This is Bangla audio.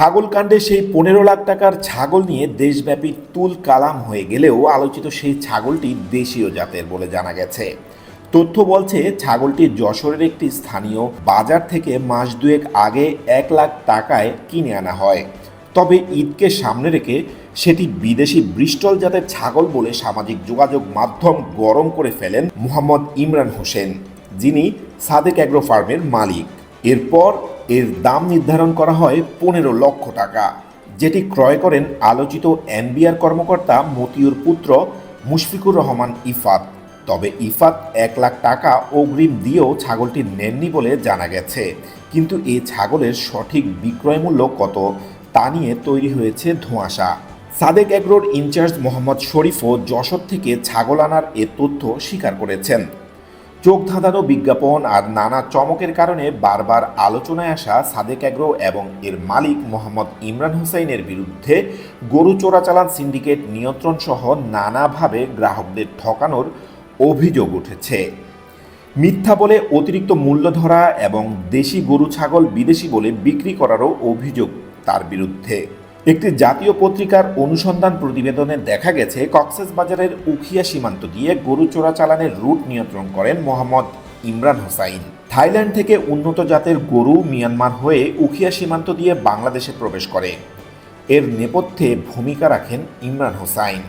ছাগল কাণ্ডে সেই পনেরো লাখ টাকার ছাগল নিয়ে দেশব্যাপী তুল কালাম হয়ে গেলেও আলোচিত সেই ছাগলটি দেশীয় জাতের বলে জানা গেছে। তথ্য বলছে, ছাগলটি যশোরের একটি স্থানীয় বাজার থেকে মাস দুয়েক আগে এক লাখ টাকায় কিনে আনা হয়। তবে ঈদকে সামনে রেখে সেটি বিদেশি ব্রিস্টল জাতের ছাগল বলে সামাজিক যোগাযোগ মাধ্যম গরম করে ফেলেন মোহাম্মদ ইমরান হোসেন, যিনি সাদেক অ্যাগ্রো ফার্মের মালিক। এরপর এর দাম নির্ধারণ করা হয় পনেরো লক্ষ টাকা, যেটি ক্রয় করেন আলোচিত এনবিআর কর্মকর্তা মতিউর পুত্র মুশফিকুর রহমান ইফাত। তবে ইফাত এক লাখ টাকা অগ্রিম দিয়েও ছাগলটি নেননি বলে জানা গেছে। কিন্তু এই ছাগলের সঠিক বিক্রয় মূল্য কত, তা নিয়ে তৈরি হয়েছে ধোঁয়াশা। সাদেক এগ্রোর ইনচার্জ মোহাম্মদ শরীফও যশোর থেকে ছাগল আনার এ তথ্য স্বীকার করেছেন। চোখ ধাঁধানো বিজ্ঞাপন আর নানা চমকের কারণে বারবার আলোচনায় আসা সাদেক অ্যাগ্রো এবং এর মালিক মোহাম্মদ ইমরান হুসাইনের বিরুদ্ধে গরু চোরাচালান সিন্ডিকেট নিয়ন্ত্রণ সহ নানাভাবে গ্রাহকদের ঠকানোর অভিযোগ উঠেছে। মিথ্যা বলে অতিরিক্ত মূল্য ধরা এবং দেশি গরু, ছাগল, বিদেশি বলে বিক্রি করারও অভিযোগ তার বিরুদ্ধে। একটি জাতীয় পত্রিকার অনুসন্ধান প্রতিবেদনে দেখা গেছে, কক্সেস বাজারের উখিয়া সীমান্ত দিয়ে গরু চোরাচালানের রুট নিয়ন্ত্রণ করেন মোহাম্মদ ইমরান হোসাইন। থাইল্যান্ড থেকে উন্নত জাতের গরু মিয়ানমার হয়ে উখিয়া সীমান্ত দিয়ে বাংলাদেশে প্রবেশ করে। এর নেপথ্যে ভূমিকা রাখেন ইমরান হোসাইন।